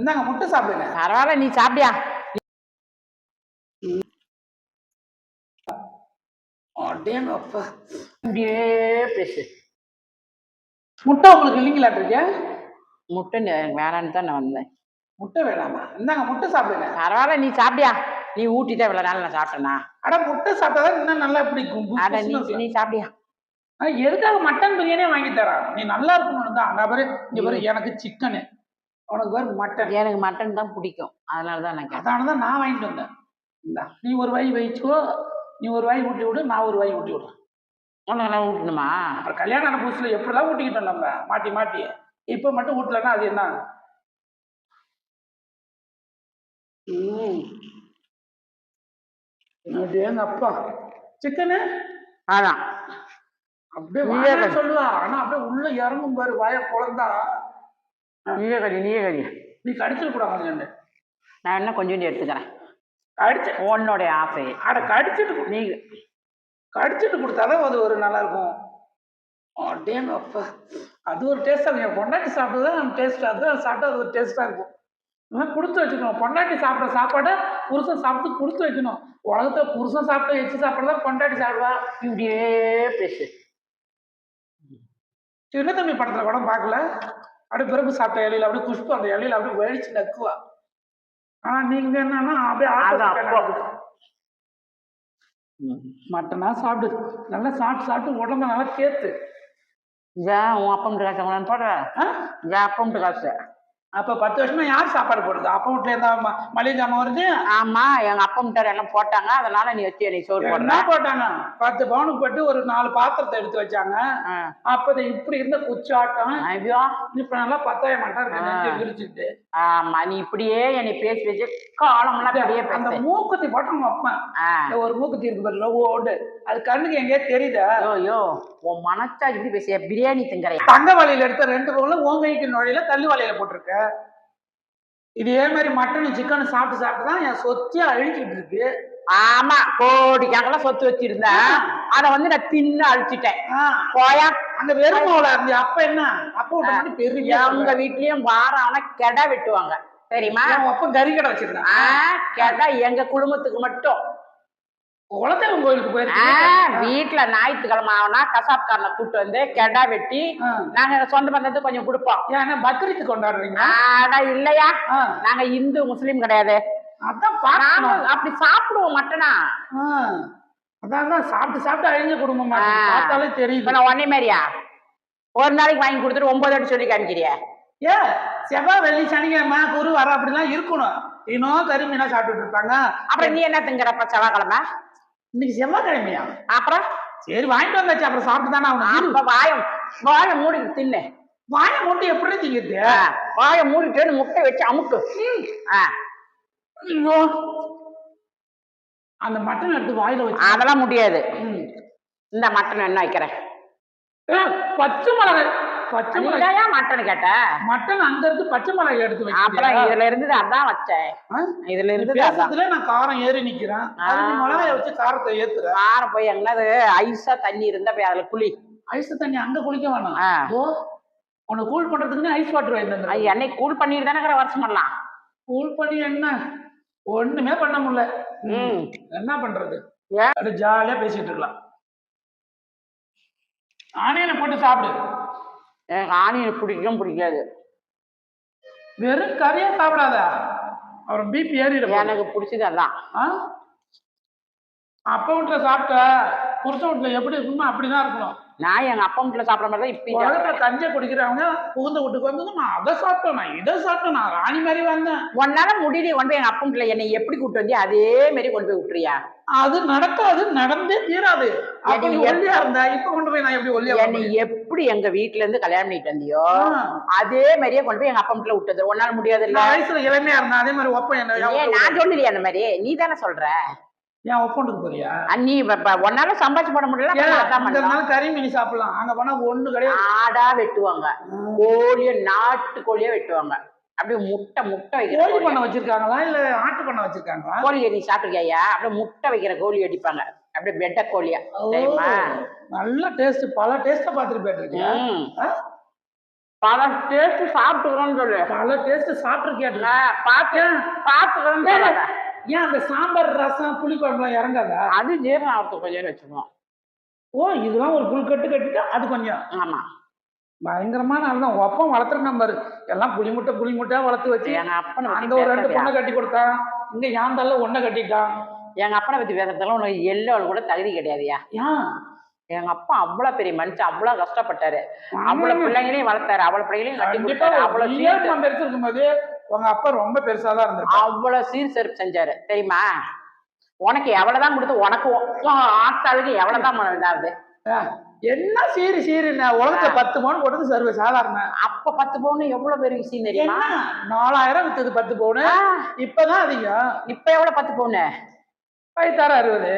இந்தாங்க முட்டை சாப்பிடுங்க. பரவாயில்ல நீ சாப்பிட்டியா? அடேங்க அப்பா இப்படியே பேசு. முட்டை உங்களுக்கு இல்லைங்களாட்டிருக்க முட்டை வேணான்னு தான் நான் வந்தேன். முட்டை வேணாமா? இந்தாங்க முட்டை சாப்பிடுங்க. பரவாயில்ல நீ சாப்பிட்டியா? நீ ஊட்டிதான் இவ்வளவு நாள் நான் சாப்பிட்டேனா? அட முட்டை சாப்பிட்டா இன்னும் நல்லா பிடிக்கும் அட நீ நீ சாப்பிட்டியா? எதுக்காக மட்டன் பிரியாணியே வாங்கி தரான்? நீ நல்லா இருக்கணும்னு தான். அங்க பாரு இங்க பாரு எனக்கு சிக்கனு. உனக்கு பாரு மட்டன். எனக்கு மட்டன் தான் பிடிக்கும். அதனால தான் நான் கேட்டேன். அதான தான் நான் வாங்கிட்டு வந்தேன். இந்தா நீ ஒரு வாய் வச்சுக்கோ நீ ஒரு வாய் ஊட்டி விடு நான் ஒரு வாய் ஊட்டி விடுறேன். உனக்கு நான் ஊட்டணுமா? அப்புறம் கல்யாணம் ஆன புதுசுல எப்படிலாம் ஊட்டிக்கிட்டோம் நம்ம? மாட்டி மாட்டி. இப்போ மட்டும் ஊட்டலன்னா அது என்ன? எங்க அப்பா? சிக்கனு? அதான். அப்படியே. சொல்லுவா. ஆனா அப்படியே உள்ள இறங்கும் பாரு வாய குழந்தா நீயே கறி நீயே கறி நீ கடிச்சிட கூடாது நான் என்ன கொஞ்சோண்டு எடுத்துக்கிறேன். கடிச்சு. உன்னோடைய ஆசை அட கடிச்சிட்டு கொடு. நீ கடிச்சிட்டு கொடுத்தாதான் அது ஒரு நல்லா இருக்கும் அடேங்க அப்பா அது ஒரு டேஸ்டாக என் பொண்டாட்டி சாப்பிட்டது நம்ம டேஸ்ட் அது சாப்பிட்டா அது ஒரு டேஸ்ட்டாக இருக்கும். இதெல்லாம் கொடுத்து வச்சுக்கணும். பொண்டாட்டி சாப்பிட்ற சாப்பாடை புருஷன் சாப்பிட்டு கொடுத்து வைக்கணும். உலகத்தை புருஷன் சாப்பிட்டு எச்சு சாப்பிட்றதா பொண்டாட்டி சாப்பிடுவா. இப்படியே பேசு. சின்ன தம்பி படத்தில் கூட பார்க்கல? அப்படியே பிறகு சாப்பிட்ட இலையில அப்படியே குஷ்பு அந்த இலையில அப்படியே வழிச்சு நக்குவா. ஆனா நீங்க என்னன்னா அப்படியே. மட்டனா சாப்பிடு. நல்லா சாப்பிட்டு சாப்பிட்டு உடம்ப நல்லா கேத்து ஏன் உன் அப்பம்ட்டு காசு போடுற? ஏன் அப்பம்ட்டு காசு? அப்ப பத்து வருஷமா யார் சாப்பாடு போடுது அப்பா வீட்டுல இருந்தா மளிகை ஜாமான் வருது? ஆமா எங்க அப்பம்ட்டார் எல்லாம் போட்டாங்க. அதனால நீ வச்சு எனக்கு சோறு போடுற? போட்டாங்க? பத்து பவுனுக்கு போட்டு ஒரு நாலு பாத்திரத்தை எடுத்து வச்சாங்க. அப்ப இப்படி இருந்த குச்சாட்டம். ஐயோ. இப்ப நல்லா பத்தாயிரம் மாட்டா இருக்கு ஆ. நெஞ்சை விரிச்சுட்டு. ஆமா நீ இப்படியே என்னை பேசி பேசி காலம்லாம் அப்படியே அந்த மூக்குத்தி போட்டோம் அப்பா. ஒரு மூக்குத்தி இருக்கு பாரு ஓடு. அது கண்ணுக்கு எங்கேயா தெரியுதா? யோ யோ உன் மனசா இப்படி பேசிய பிரியாணி திங்கறையா தங்க வலையில எடுத்த ரெண்டு பவுன்ல உன் கைக்கு நுழையில தள்ளு வலையில போட்டிருக்க. இதே மாதிரி மட்டன் சிக்கன் சாப்பிட்டு சாப்பிட்டு தான் என் சொத்தியா அழிஞ்சிட்டு இருக்கு. ஆமா கோடிக்கணக்கில் சொத்து வச்சிருந்தேன். அதை வந்து நான் தின்னு அழிச்சிட்டேன். போயா? அந்த வெறுமாவுல இருந்த அப்ப என்ன? அப்ப பெரிய எங்க வீட்லயும் வாரம் ஆனா கெடா வெட்டுவாங்க. தெரியுமா? அப்பா கறி கடை வச்சிருந்தேன். கெடா எங்க குடும்பத்துக்கு மட்டும். குலதெய்வம் கோயிலுக்கு போயிருக்கேன் வீட்டுல ஞாயிற்றுக்கிழமை ஆனா கசாப்காரனை கூட்டு வந்து கெடா வெட்டி. நாங்க சொந்த பந்தத்துக்கு கொஞ்சம் கொடுப்போம். ஏன்னா பக்ரீத்து கொண்டாடுறீங்க ஆனா இல்லையா? நாங்க இந்து முஸ்லீம் கிடையாது. அதான் அப்படி சாப்பிடுவோம் மட்டனா அதான் தான் சாப்பிட்டு சாப்பிட்டு அழிஞ்ச குடும்பம். பார்த்தாலே தெரியுது. நான் ஒன்னே மாதிரியா? ஒரு நாளைக்கு வாங்கி கொடுத்துட்டு ஒன்பது அடி சொல்லி காமிக்கிறிய? ஏ செவ்வாய் வெள்ளி சனிக்கிழமை குரு வர அப்படிலாம் இருக்கணும். இன்னும் கறி மீனா சாப்பிட்டுட்டு இருப்பாங்க. அப்புறம் நீ என்ன திங்கிறப்ப செவ்வாய்க்கிழமை? இன்னைக்கு செவ்வாய்க்கிழமையா? அப்புறம்? சரி வாங்கிட்டு வந்தாச்சு. அப்புறம் சாப்பிட்டு தானே அப்ப வாயம் வாயை மூடிட்டு தின்னு. வாயை மூட்டி எப்படி திங்கிறது? வாயை மூடிட்டு முட்டை வச்சு அமுக்கு. ஐயோ. அந்த மட்டன் எடுத்து வாயில வச்சு அதெல்லாம் முடியாது. இந்த மட்டன் என்ன வைக்கிறேன்? பச்சை மிளகாய். பச்சை மிளகாய் மட்டன் கேட்ட? மட்டன் அங்க இருந்து பச்சை மிளகாய் எடுத்து அப்புறம் வைக்கிறேன் இதுல இருந்தது அதான் வச்சேன். இதுல இருந்தது அதான். பேசுறதுல நான் காரம் ஏறி நிக்கிறேன். மிளகாய வச்சு காரத்தை ஏத்துறேன் காரம் போய் எங்கனது ஐஸா தண்ணி இருந்தா போய் அதுல குளி. ஐஸ் தண்ணி அங்க குளிக்க வேணாம். உன்னை கூல் பண்றதுக்குன்னு ஐஸ் வாட்டர் வாங்கி அது வந்து என்னை கூல் பண்ணிட்டு தானே வருஷம் பண்ணலாம் கூல் பண்ணி என்ன? ஒண்ணுமே பண்ண முடியல. என்ன பண்றது? ஜாலியா பேசிட்டு இருக்கலாம். ஆனியனை போட்டு சாப்பிடு. எனக்கு ஆனியன் பிடிக்கும் பிடிக்காது. வெறும் கறியா சாப்பிடாத. அப்புறம் பிபி ஏறிடும் எனக்கு பிடிச்சது அதான். அப்ப வீட்டுல சாப்பிட்ட. புருஷ வீட்டுல எப்படி இருக்குமோ அப்படிதான் இருக்கணும். நான் எங்க அப்பா வீட்டுல சாப்பிட்ற மாதிரி தான் சாப்பிடுறேன். உலகத்துல கஞ்சை குடிக்கிறவங்க புகுந்த வீட்டுக்கு வந்தது நான் அதை சாப்பிட்டேன் நான் இதை சாப்பிட்டேன் நான் ராணி மாதிரி வந்தேன். உன்னால முடியல கொண்டு போய் எங்க அப்பா வீட்டுல என்னை எப்படி கூட்டு வந்தியோ அதே மாதிரி கொண்டு போய் விட்டுறியா? அது நடக்காது நடந்தே தீராது. அப்ப நீ எனக்கு ஒல்லியா இருந்தா இப்ப கொண்டு போய் நான் எப்படி ஒல்லியா என்னை எப்படி எங்க வீட்டுல இருந்து கல்யாணம் பண்ணிட்டு வந்தியோ. அதே மாதிரியே கொண்டு போய் எங்க அப்பா வீட்டுல விட்டது உன்னால முடியாது இல்ல வயசுல இளமையா இருந்தேன் அதே மாதிரி ஒப்பம் என்ன? நான் சொல்லலையே அந்த மாதிரி. நீ தானே சொல்ற? ஏன் ஒப்பண்டுக்கு போறியா? நீ உன்னால சம்பாதிச்சு போட முடியல கறி மீன் சாப்பிடலாம். அங்க போனா ஒண்ணு கிடையாது. ஆடா வெட்டுவாங்க. கோழிய நாட்டு கோழியா வெட்டுவாங்க. அப்படியே முட்டை முட்டை வைக்கிற கோழி. பண்ண வச்சிருக்காங்களா? இல்ல ஆட்டு பண்ண வச்சிருக்காங்களா? கோழி நீ சாப்பிட்டுருக்கியா? அப்படியே முட்டை வைக்கிற கோழி அடிப்பாங்க அப்படியே வெட்ட கோழியா. தெரியுமா? நல்ல டேஸ்ட் பல டேஸ்ட பாத்துட்டு போயிட்டு? பல டேஸ்ட் சாப்பிட்டுக்கிறோன்னு சொல்லு. பல டேஸ்ட் சாப்பிட்டுருக்கியா பார்த்துக்கிறோன்னு சொல்லாத. ஏன் அந்த சாம்பார் ரசம் புளி குழம்புலாம் இறங்காதா? அது ஜீரணம் ஆகிறதுக்கு கொஞ்சம் நேரம் வச்சுக்குவோம் ஓ இதெல்லாம் ஒரு புல் கட்டு கட்டிட்டு அது கொஞ்சம். ஆமா. பயங்கரமான ஆள் தான். ஒப்பம் வளர்த்துருக்க நம்பர் எல்லாம் புளி முட்டை புளி முட்டையா வளர்த்து வச்சு எங்க அப்பனை பத்தி ஒரு ரெண்டு. பொண்ணை கட்டி கொடுத்தான் இங்க யாந்தால ஒன்ன கட்டிட்டான்? எங்க அப்பனை பத்தி பேசுறதுலாம் உனக்கு எல்லோரு கூட தகுதி கிடையாதுயா ஏன்? எங்க அப்பா அவ்வளவு பெரிய மனுஷன் அவ்வளவு கஷ்டப்பட்டாரு. அவ்வளவு பிள்ளைங்களையும் வளர்த்தாரு. அவ்வளவு பிள்ளைங்களையும் கட்டி கொடுத்தாரு. அவ்வளவு பெருசு இருக்கும்போது உங்க அப்பா ரொம்ப பெருசா தான் இருந்திருக்கான் அவ்வளவு சீர் சிறப்பு செஞ்சாரு. தெரியுமா? உனக்கு எவ்வளவுதான் கொடுத்து உனக்கு உன் ஆத்தாளுக்கு எவ்வளவுதான் இதாகுது? என்ன சீரி சீரி உலகத்துல பத்து பவுன் போட்டது சர்வ சாதாரண. அப்ப பத்து பவுன் எவ்வளவு பெரிய விஷயம் தெரியுமா? நாலாயிரம் வித்தது பத்து பவுனு. இப்பதான் அதிகம். இப்ப எவ்வளவு பத்து பவுன்? பைத்தாறு அறுபது.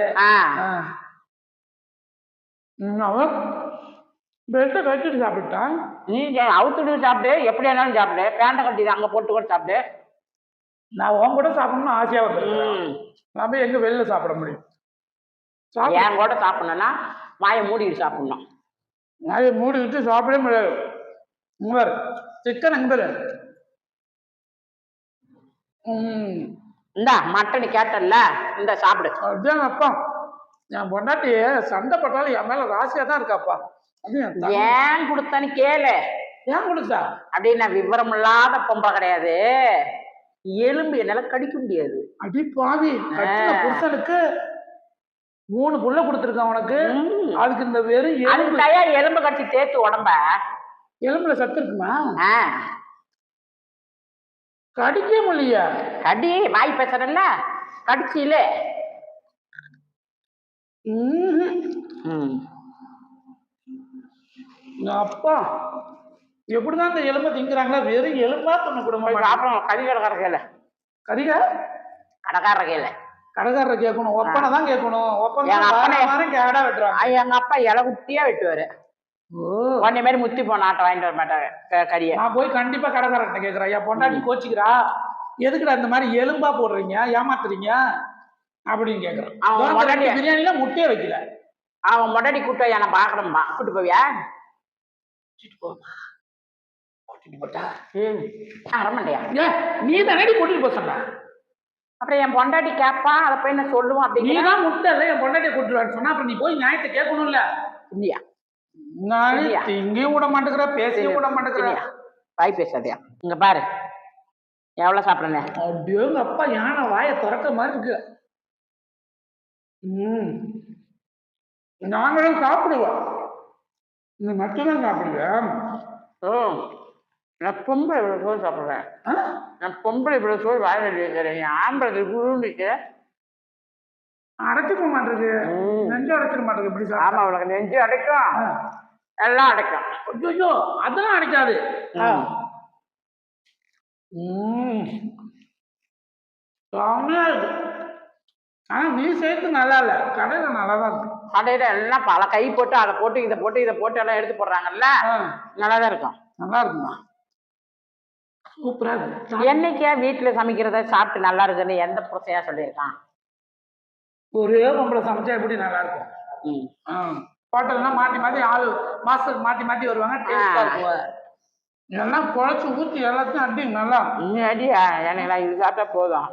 பெல்ட்டை கட்டிட்டு சாப்பிட்டான் நீ ஜ- அவுத்துட்டு சாப்பிடு? எப்படி வேணாலும் சாப்பிடு. பேண்டை கட்டி அங்க போட்டு கூட சாப்பிடு. நான் உன் கூட சாப்பிடணும்னு ஆசையா வந்து ம். நம்ம எங்க வெளில சாப்பிட முடியும்? என் கூட சாப்பிடணும்னா வாயை மூடிட்டு சாப்பிடணும். நாயை மூடிக்கிட்டு சாப்பிடவே முடியாது. உங்கர் சிக்கன் எங்க ம். இந்தா மட்டன் கேட்டல்ல. இந்த சாப்பிடு. அதான் அப்பா. என் பொண்டாட்டி சண்டை போட்டாலும் என் மேல ராசியா தான் இருக்காப்பா. ஏன் கொடுத்தனு கேளு. ஏன் கொடுத்தா? அப்படின்னு நான் விவரம் இல்லாத பொம்பளை கிடையாது. எலும்பு என்னால கடிக்க முடியாது. அடி பாவி. புருஷனுக்கு மூணு புள்ள கொடுத்துருக்கான் உனக்கு. அதுக்கு இந்த வெறும் எலும்பு. தயா எலும்பு கடிச்சு தேத்து உடம்ப. எலும்புல சத்து இருக்குமா? கடிக்க முடியலையா. கடி. வாய் பேசுறல்ல. கடிச்சில ம்ஹும். ம். அப்பா. எப்படிதான் இந்த எலும்பை திங்கிறாங்களா வெறும் எலும்பா பண்ண போய் குடும்பம் சாப்பிடணும் கறி கடைக்கார கேளு. கரிகா கடைக்கார கேளு. கடைக்காரரை கேட்கணும். ஒப்பனை தான் கேட்கணும். ஒப்பனை கேடா வெட்டுறாங்க. எங்க அப்பா இலை குட்டியா வெட்டுவாரு. உன்னை மாதிரி முத்தி போன ஆட்டை வாங்கிட்டு வர மாட்டாரு. க- கறியை. நான் போய் கண்டிப்பா கடைக்காரர்கிட்ட கேட்கறேன். என் பொண்டாட்டி கோச்சிக்கிறா? எதுக்குடா இந்த மாதிரி எலும்பா போடுறீங்க? ஏமாத்துறீங்க? அப்படின்னு கேட்கறேன். பிரியாணில முட்டையே வைக்கல. அவன் முன்னாடி கூட்டு நான் பாக்கணும்பா கூட்டு போவியா? நீ தானடி கூட்டிட்டு போக சொன்ன. அப்புறம் என் பொண்டாட்டி கேட்பா அதை போய் நான் சொல்லுவோம் நீ தான் முட்டை இல்லை என் பொண்டாட்டியை கூட்டுருவான்னு சொன்னா அப்புறம் நீ போய் நியாயத்தை கேட்கணும்ல. இல்லையா? திங்கையும் விட மாட்டேங்கிற பேசவும் விட மாட்டேங்கிற. இல்லையா? வாய் பேசாதயா. இங்க பாரு. எவ்வளவு சாப்பிடுறேன் அப்படியே உங்க அப்பா யானை வாயை திறக்க மாதிரி இருக்கு. நாங்களும் சாப்பிடுவோம். நீ மட்டும்தான் சாப்பிடுவேன் ம் நான் பொம்பளை இவ்வளவு சோறு சாப்பிடுறேன்? நான் பொம்பளை இவ்வளவு சோறு வாயில இருக்கிறேன் என் ஆம்பளை குழுந்துக்கு அடைச்சிக்க மாட்டேங்குது. நெஞ்சு அடைச்சிக்க மாட்டேங்குது. இப்படி சாப்பிட்டா. ஆமா உனக்கு நெஞ்சு அடைக்கும். எல்லாம் அடைக்கும். ஐயோ அதெல்லாம் அடைக்காது. செம்மையா இருக்கு. ஆனா நீ சேர்த்து நல்லா இல்ல. கடையில நல்லா தான் இருக்கு. கடையில எல்லாம் பல கை போட்டு அதை போட்டு இதை போட்டு இதை போட்டு எல்லாம் எடுத்து போடுறாங்கல்ல? நல்லா தான் இருக்கும். நல்லா இருக்குமா? சூப்பரா இருக்கு. என்னைக்கே வீட்டுல சமைக்கிறத சாப்பிட்டு நல்லா இருக்குன்னு எந்த புருஷையா சொல்லியிருக்கான்? ஒரே பொம்பளை சமைச்சா எப்படி நல்லா இருக்கும்? ஹோட்டல்னா மாத்தி மாத்தி ஆளு மாசத்துக்கு மாத்தி மாத்தி வருவாங்க டேஸ்டா ஆ. இருக்கும். எல்லாம் குழச்சு ஊத்தி எல்லாத்தையும் அடி நல்லா. நீ அடி எனக்கு இது சாப்பிட்டா போதும்.